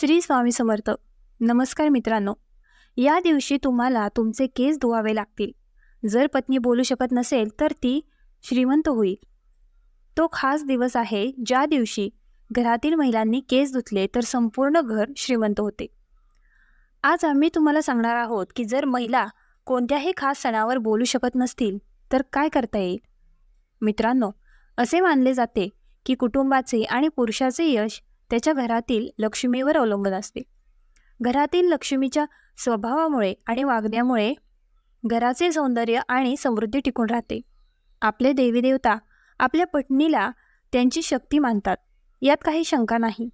श्री स्वामी समर्थ. नमस्कार मित्रांनो. या दिवशी तुम्हाला तुमचे केस धुवावे लागतील. जर पत्नी बोलू शकत नसेल तर ती श्रीमंत होईल. तो खास दिवस आहे ज्या दिवशी घरातील महिलांनी केस धुतले तर संपूर्ण घर श्रीमंत होते. आज आम्ही तुम्हाला सांगणार आहोत की जर महिला कोणत्याही खास सणावर बोलू शकत नसतील तर काय करता येईल? मित्रांनो असे मानले जाते की कुटुंबाचे आणि पुरुषाचे यश त्याच्या घरातील लक्ष्मीवर अवलंबून असते. घरातील लक्ष्मीच्या स्वभावामुळे आणि वागण्यामुळे घराचे सौंदर्य आणि समृद्धी टिकून राहते. आपले देवीदेवता आपल्या पत्नीला त्यांची शक्ती मानतात. यात काही शंका नाही.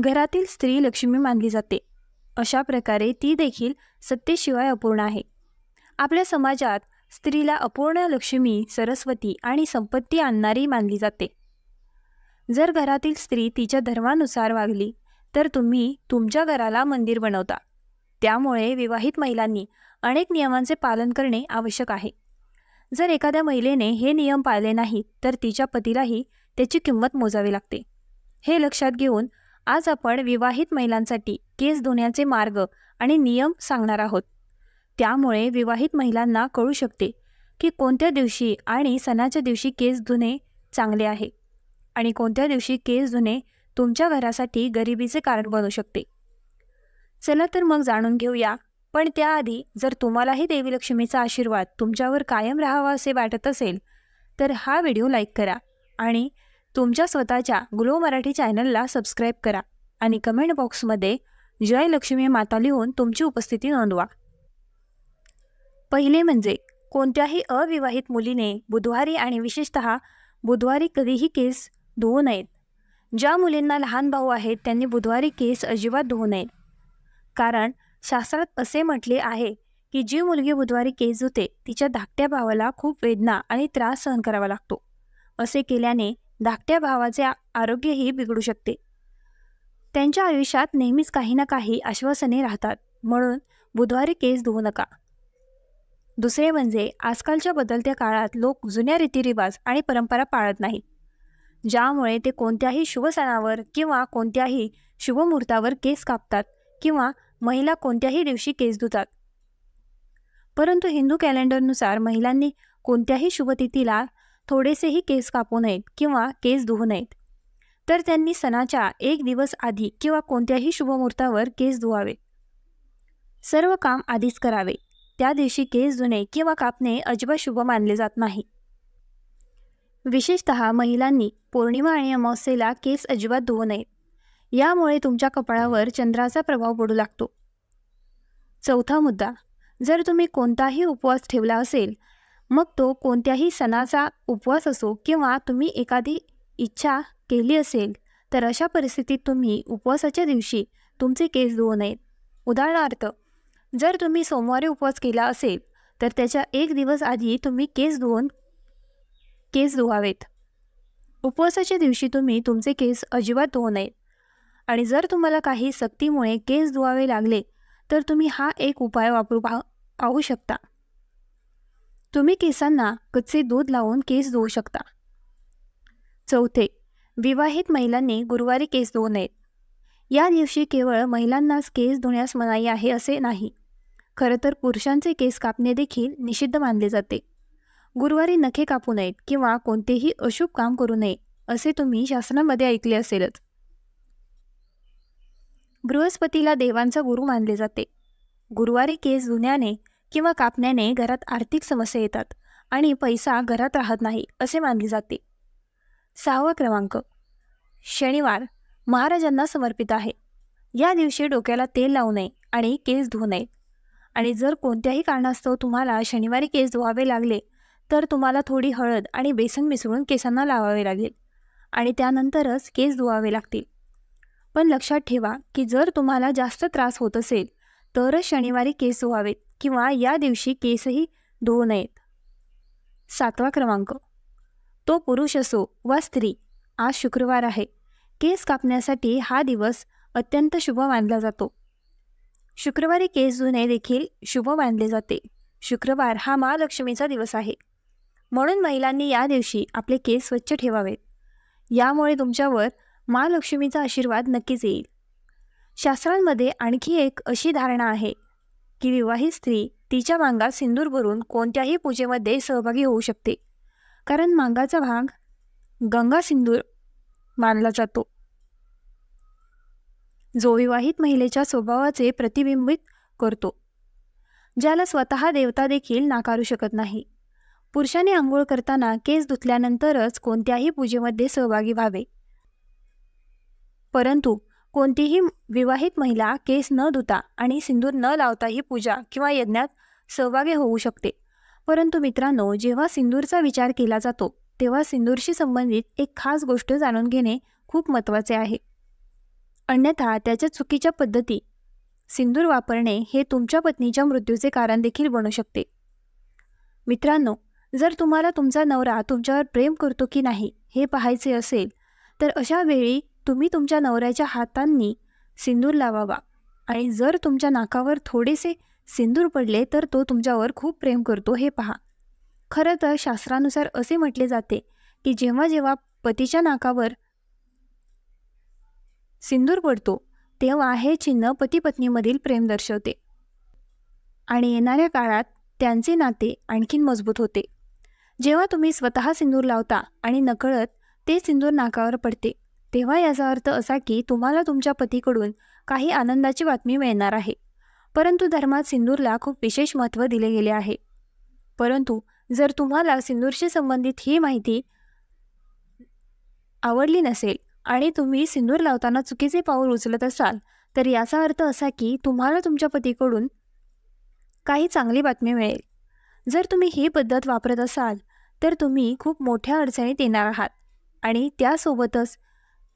घरातील स्त्री लक्ष्मी मानली जाते. अशा प्रकारे ती देखील सत्तेशिवाय अपूर्ण आहे. आपल्या समाजात स्त्रीला अपूर्ण लक्ष्मी सरस्वती आणि संपत्ती आणणारी मानली जाते. जर घरातील स्त्री तिच्या धर्मानुसार वागली तर तुम्ही तुमच्या घराला मंदिर बनवता. त्यामुळे विवाहित महिलांनी अनेक नियमांचे पालन करणे आवश्यक आहे. जर एखाद्या महिलेने हे नियम पाळले नाही तर तिच्या पतीलाही त्याची किंमत मोजावी लागते. हे लक्षात घेऊन आज आपण विवाहित महिलांसाठी केस धुण्याचे मार्ग आणि नियम सांगणार आहोत. त्यामुळे विवाहित महिलांना कळू शकते की कोणत्या दिवशी आणि सणाच्या दिवशी केस धुणे चांगले आहे. आणि कोणत्या दिवशी केस धुणे तुमच्या घरासाठी गरिबीचे कारण बनू शकते. चला तर मग जाणून घेऊया. पण त्याआधी जर तुम्हालाही देवी लक्ष्मीचा आशीर्वाद तुमच्यावर कायम राहावा असे वाटत असेल तर हा व्हिडिओ लाईक करा आणि तुमच्या स्वतःच्या ग्लो मराठी चॅनलला सबस्क्राईब करा आणि कमेंट बॉक्समध्ये जय लक्ष्मी माता लिहून तुमची उपस्थिती नोंदवा. पहिले म्हणजे कोणत्याही अविवाहित मुलीने बुधवारी आणि विशेषत बुधवारी कधीही केस धुवू नयेत. ज्या मुलींना लहान भाऊ आहेत त्यांनी बुधवारी केस अजिबात धुवू नयेत. कारण शास्त्रात असे म्हटले आहे की जी मुलगी बुधवारी केस धुते तिच्या धाकट्या भावाला खूप वेदना आणि त्रास सहन करावा लागतो. असे केल्याने धाकट्या भावाचे आरोग्यही बिघडू शकते. त्यांच्या आयुष्यात नेहमीच काही ना काही आश्वासने राहतात. म्हणून बुधवारी केस धुवू नका. दुसरे म्हणजे आजकालच्या बदलत्या काळात लोक जुन्या रीतिरिवाज आणि परंपरा पाळत नाहीत. ज्यामुळे ते कोणत्याही शुभ सणावर किंवा कोणत्याही शुभमुहूर्तावर केस कापतात किंवा महिला कोणत्याही दिवशी केस धुतात. परंतु हिंदू कॅलेंडरनुसार महिलांनी कोणत्याही शुभतिथीला थोडेसेही केस कापू नयेत किंवा केस धुवू नयेत. तर त्यांनी सणाच्या एक दिवस आधी किंवा कोणत्याही शुभमुहूर्तावर केस धुवावे. सर्व काम आधीच करावे. त्या दिवशी केस धुणे किंवा कापणे अजिबात शुभ मानले जात नाही. विशेषत महिलांनी पौर्णिमा आणि अमावस्येला केस अजिबात धुवू नयेत यामुळे तुमच्या कपाळावर चंद्राचा प्रभाव पडू लागतो. चौथा मुद्दा. जर तुम्ही कोणताही उपवास ठेवला असेल मग तो कोणत्याही सणाचा उपवास असो किंवा तुम्ही एखादी इच्छा केली असेल तर अशा परिस्थितीत तुम्ही उपवासाच्या दिवशी तुमचे केस धुवू नयेत. उदाहरणार्थ जर तुम्ही सोमवारी उपवास केला असेल तर त्याच्या एक दिवस आधी तुम्ही केस धुवून केस धुवावेत. उपवासाच्या दिवशी तुम्ही तुमचे केस अजिबात धुवू नयेत आणि जर तुम्हाला काही सक्तीमुळे केस धुवावे लागले तर तुम्ही हा एक उपाय वापरू पा पाहू शकता. तुम्ही केसांना कच्चे दूध लावून केस धुवू शकता. चौथे विवाहित महिलांनी गुरुवारी केस धुवू नयेत या दिवशी केवळ महिलांनाच केस धुण्यास मनाई आहे असे नाही. खरं तर पुरुषांचे केस कापणे देखील निषिद्ध मानले जाते. गुरुवारी नखे कापू नयेत किंवा कोणतेही अशुभ काम करू नये असे तुम्ही शासनामध्ये ऐकले असेलच. बृहस्पतीला देवांचा गुरु मानले जाते. गुरुवारी केस धुण्याने किंवा कापण्याने घरात आर्थिक समस्या येतात आणि पैसा घरात राहत नाही असे मानले जाते. सहावा क्रमांक. शनिवार महाराजांना समर्पित आहे. या दिवशी डोक्याला तेल लावू नये आणि केस धुवू नये. आणि जर कोणत्याही कारणास्तव तुम्हाला शनिवारी केस धुवावे लागले तर तुम्हाला थोडी हळद आणि बेसन मिसळून केसांना लावावे लागेल आणि त्यानंतरच केस धुवावे लागतील. पण लक्षात ठेवा की जर तुम्हाला जास्त त्रास होत असेल तरच शनिवारी केस धुवावेत किंवा या दिवशी केसही धुवू नयेत. सातवा क्रमांक. तो पुरुष असो वा स्त्री आज शुक्रवार आहे. केस कापण्यासाठी हा दिवस अत्यंत शुभ मानला जातो. शुक्रवारी केस धुणे देखील शुभ मानले जाते. शुक्रवार हा महालक्ष्मीचा दिवस आहे. म्हणून महिलांनी या दिवशी आपले केस स्वच्छ ठेवावेत. यामुळे तुमच्यावर महालक्ष्मीचा आशीर्वाद नक्कीच येईल. शास्त्रांमध्ये आणखी एक अशी धारणा आहे की विवाहित स्त्री तिच्या मांगात सिंदूर भरून कोणत्याही पूजेमध्ये सहभागी होऊ शकते. कारण मांगाचा भाग गंगा सिंदूर मानला जातो. जो विवाहित महिलेच्या स्वभावाचे प्रतिबिंबित करतो ज्याला स्वतः देवता देखील नाकारू शकत नाही. पुरुषाने आंघोळ करताना केस धुतल्यानंतरच कोणत्याही पूजेमध्ये सहभागी व्हावे. परंतु कोणतीही विवाहित महिला केस न धुता आणि सिंदूर न लावता ही पूजा किंवा यज्ञात सहभागी होऊ शकते. परंतु मित्रांनो जेव्हा सिंदूरचा विचार केला जातो तेव्हा सिंदूरशी संबंधित एक खास गोष्ट जाणून घेणे खूप महत्त्वाचे आहे. अन्यथा त्याच्या चुकीच्या पद्धती सिंदूर वापरणे हे तुमच्या पत्नीच्या मृत्यूचे कारण देखील बनू शकते. मित्रांनो जर तुम्हाला तुमचा नवरा तुमच्यावर प्रेम करतो की नाही हे पाहायचे असेल तर अशा वेळी तुम्ही तुमच्या नवऱ्याच्या हातांनी सिंदूर लावावा. आणि जर तुमच्या नाकावर थोडेसे सिंदूर पडले तर तो तुमच्यावर खूप प्रेम करतो हे पहा. खरं तर शास्त्रानुसार असे म्हटले जाते की जेव्हा जेव्हा पतीच्या नाकावर सिंदूर पडतो तेव्हा हे चिन्ह पती पत्नीमधील प्रेम दर्शवते. आणि येणाऱ्या काळात त्यांचे नाते आणखीन मजबूत होते. जेव्हा तुम्ही स्वतः सिंदूर लावता आणि नकळत ते सिंदूर नाकावर पडते तेव्हा याचा अर्थ असा की तुम्हाला तुमच्या पतीकडून काही आनंदाची बातमी मिळणार आहे. परंतु धर्मात सिंदूरला खूप विशेष महत्त्व दिले गेले आहे. परंतु जर तुम्हाला सिंदूरशी संबंधित ही माहिती आवडली नसेल आणि तुम्ही सिंदूर लावताना चुकीचे पाऊल उचलत असाल तर याचा अर्थ असा की तुम्हाला तुमच्या पतीकडून काही चांगली बातमी मिळेल. जर तुम्ही ही पद्धत वापरत असाल तर तुम्ही खूप मोठ्या अडचणीत येणार आहात. आणि त्यासोबतच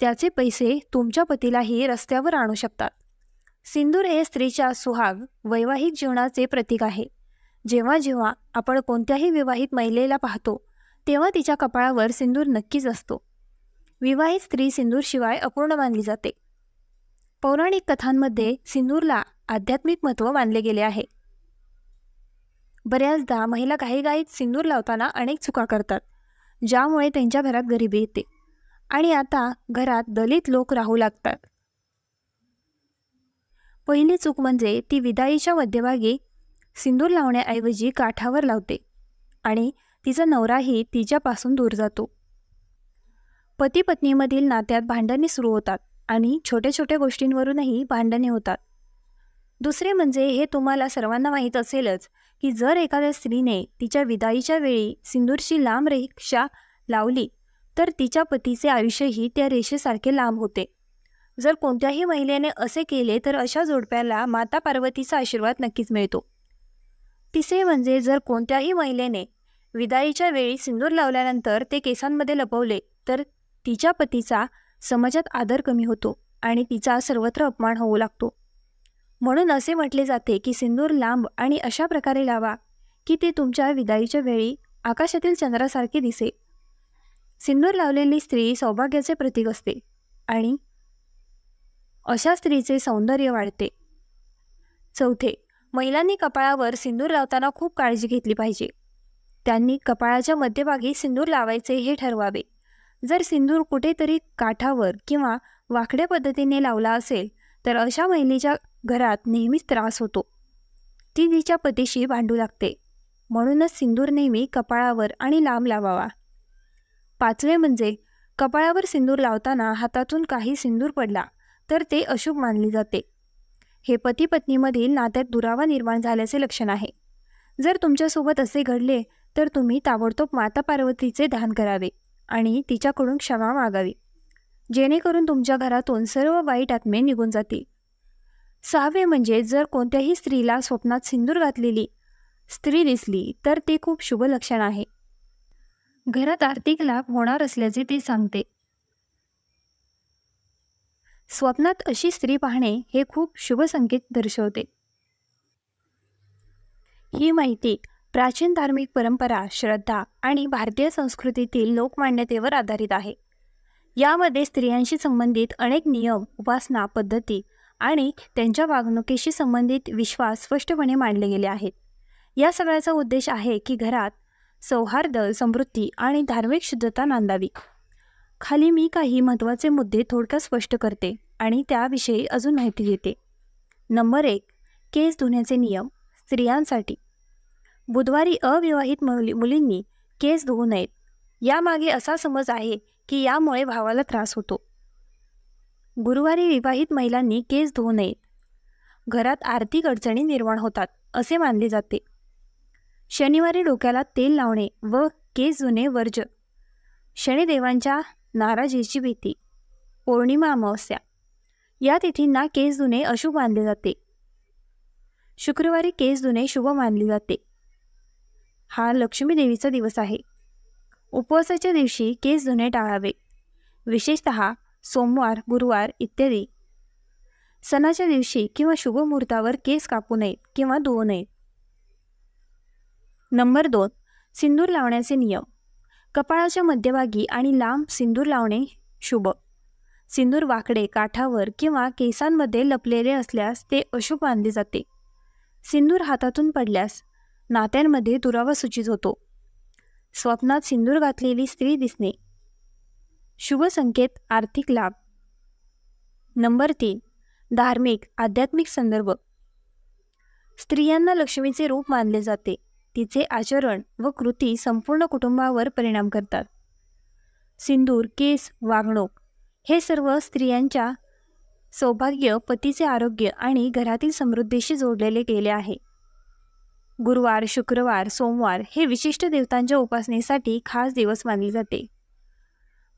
त्याचे पैसे तुमच्या पतीलाही रस्त्यावर आणू शकतात. सिंदूर हे स्त्रीच्या सुहाग वैवाहिक जीवनाचे प्रतीक आहे. जेव्हा जेव्हा आपण कोणत्याही विवाहित महिलेला पाहतो तेव्हा तिच्या कपाळावर सिंदूर नक्कीच असतो. विवाहित स्त्री सिंदूरशिवाय अपूर्ण मानली जाते. पौराणिक कथांमध्ये सिंदूरला आध्यात्मिक महत्त्व मानले गेले आहे. बऱ्याचदा महिला काही गाईत सिंदूर लावताना अनेक चुका करतात ज्यामुळे त्यांच्या घरात गरिबी येते. आणि आता घरात दलित लोक राहू लागतात. पहिली चूक म्हणजे ती विदाईच्या मध्यभागी सिंदूर लावण्याऐवजी काठावर लावते आणि तिचा नवराही तिच्यापासून दूर जातो. पती पत्नीमधील नात्यात भांडणे सुरू होतात आणि छोट्या छोट्या गोष्टींवरूनही भांडणे होतात. दुसरे म्हणजे हे तुम्हाला सर्वांना माहीत असेलच की जर एखाद्या स्त्रीने तिच्या विदाईच्या वेळी सिंदूरची लांब रेषा लावली तर तिच्या पतीचे आयुष्यही त्या रेषेसारखे लांब होते. जर कोणत्याही महिलेने असे केले तर अशा जोडप्याला माता पार्वतीचा आशीर्वाद नक्कीच मिळतो. तिसरे म्हणजे जर कोणत्याही महिलेने विदाईच्या वेळी सिंदूर लावल्यानंतर ते केसांमध्ये लपवले तर तिच्या पतीचा समाजात आदर कमी होतो आणि तिचा सर्वत्र अपमान होऊ लागतो. म्हणून असे म्हटले जाते की सिंदूर लांब आणि अशा प्रकारे लावा की ते तुमच्या विदाईच्या वेळी आकाशातील चंद्रासारखे दिसे. सिंदूर लावलेली स्त्री सौभाग्याचे प्रतीक असते आणि अशा स्त्रीचे सौंदर्य वाढते. चौथे महिलांनी कपाळावर सिंदूर लावताना खूप काळजी घेतली पाहिजे. त्यांनी कपाळाच्या मध्यभागी सिंदूर लावायचे हे ठरवावे. जर सिंदूर कुठेतरी काठावर किंवा वाकड्या पद्धतीने लावला असेल तर अशा महिलेच्या घरात नेहमीच त्रास होतो. ती तिच्या पतीशी भांडू लागते. म्हणूनच सिंदूर नेहमी कपाळावर आणि लांब लावावा. पाचवे म्हणजे कपाळावर सिंदूर लावताना हातातून काही सिंदूर पडला तर ते अशुभ मानले जाते. हे पती पत्नीमधील नात्यात दुरावा निर्माण झाल्याचे लक्षण आहे. जर तुमच्यासोबत असे घडले तर तुम्ही ताबडतोब माता पार्वतीचे ध्यान करावे आणि तिच्याकडून क्षमा मागावी. जेणेकरून तुमच्या घरातून सर्व वाईट आत्मे निघून जातील. सहावे म्हणजे जर कोणत्याही स्त्रीला स्वप्नात सिंदूर घातलेली स्त्री दिसली तर ते खूप शुभ लक्षण आहे. घरात आर्थिक लाभ होणार असल्याचे ते सांगते. स्वप्नात अशी स्त्री पाहणे हे खूप शुभ संकेत दर्शवते. ही माहिती प्राचीन धार्मिक परंपरा श्रद्धा आणि भारतीय संस्कृतीतील लोकमान्यतेवर आधारित आहे. यामध्ये स्त्रियांशी संबंधित अनेक नियम उपासना पद्धती आणि त्यांच्या वागणुकीशी संबंधित विश्वास स्पष्टपणे मांडले गेले आहेत. या सगळ्याचा उद्देश आहे की घरात सौहार्द समृद्धी आणि धार्मिक शुद्धता नांदावी. खाली मी काही महत्त्वाचे मुद्दे थोडक्यात स्पष्ट करते आणि त्याविषयी अजून माहिती देते नंबर एक केस धुण्याचे नियम स्त्रियांसाठी. बुधवारी अविवाहित मुली मुलींनी केस धुवू नयेत. यामागे असा समज आहे की यामुळे भावाला त्रास होतो. गुरुवारी विवाहित महिलांनी केस धुवू नयेत घरात आर्थिक अडचणी निर्माण होतात असे मानले जाते. शनिवारी डोक्याला तेल लावणे व केस जुने वर्ज शनिदेवांच्या नाराजीची भीती. पौर्णिमा अमावस्या. या तिथींना केस धुणे अशुभ मानले जाते. शुक्रवारी केस धुणे शुभ मानले जाते. हा लक्ष्मी देवीचा दिवस आहे. उपवासाच्या दिवशी केस धुणे टाळावे. विशेषत सोमवार गुरुवार इत्यादी. सणाच्या दिवशी किंवा शुभ मुहूर्तावर केस कापू नयेत किंवा धुवू नयेत नंबर दोन सिंदूर लावण्याचे नियम. कपाळाच्या मध्यभागी आणि लांब सिंदूर लावणे शुभ. सिंदूर वाकडे काठावर किंवा केसांमध्ये लपलेले असल्यास ते अशुभ मानले जाते. सिंदूर हातातून पडल्यास नात्यांमध्ये दुरावा सूचित होतो. स्वप्नात सिंदूर घातलेली स्त्री दिसणे. शुभ संकेत आर्थिक लाभ. नंबर तीन धार्मिक आध्यात्मिक संदर्भ. स्त्रियांना लक्ष्मीचे रूप मानले जाते. तिचे आचरण व कृती संपूर्ण कुटुंबावर परिणाम करतात. सिंदूर केस वागणूक हे सर्व स्त्रियांच्या सौभाग्य पतीचे आरोग्य आणि घरातील समृद्धीशी जोडलेले गेले आहे. गुरुवार शुक्रवार सोमवार हे विशिष्ट देवतांच्या उपासनेसाठी खास दिवस मानले जाते.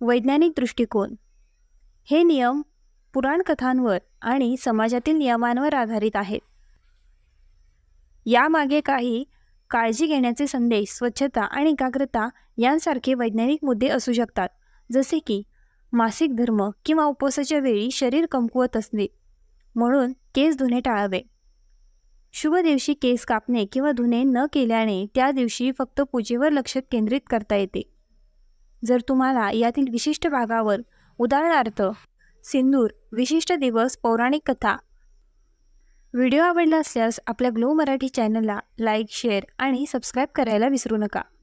वैज्ञानिक दृष्टिकोन. हे नियम पुराणकथांवर आणि समाजातील नियमांवर आधारित आहेत. यामागे काही काळजी घेण्याचे संदेश स्वच्छता आणि एकाग्रता यांसारखे वैज्ञानिक मुद्दे असू शकतात जसे की मासिक धर्म किंवा उपवासाच्या वेळी शरीर कमकुवत असणे म्हणून केस धुणे टाळावे. शुभ दिवशी केस कापणे किंवा धुणे न केल्याने त्या दिवशी फक्त पूजेवर लक्ष केंद्रित करता येते. जर तुम्हाला यातील विशिष्ट भागावर उदाहरणार्थ सिंदूर विशिष्ट दिवस पौराणिक कथा व्हिडिओ आवडला असल्यास आपल्या ग्लो मराठी चॅनलला लाईक शेअर आणि सबस्क्राईब करायला विसरू नका.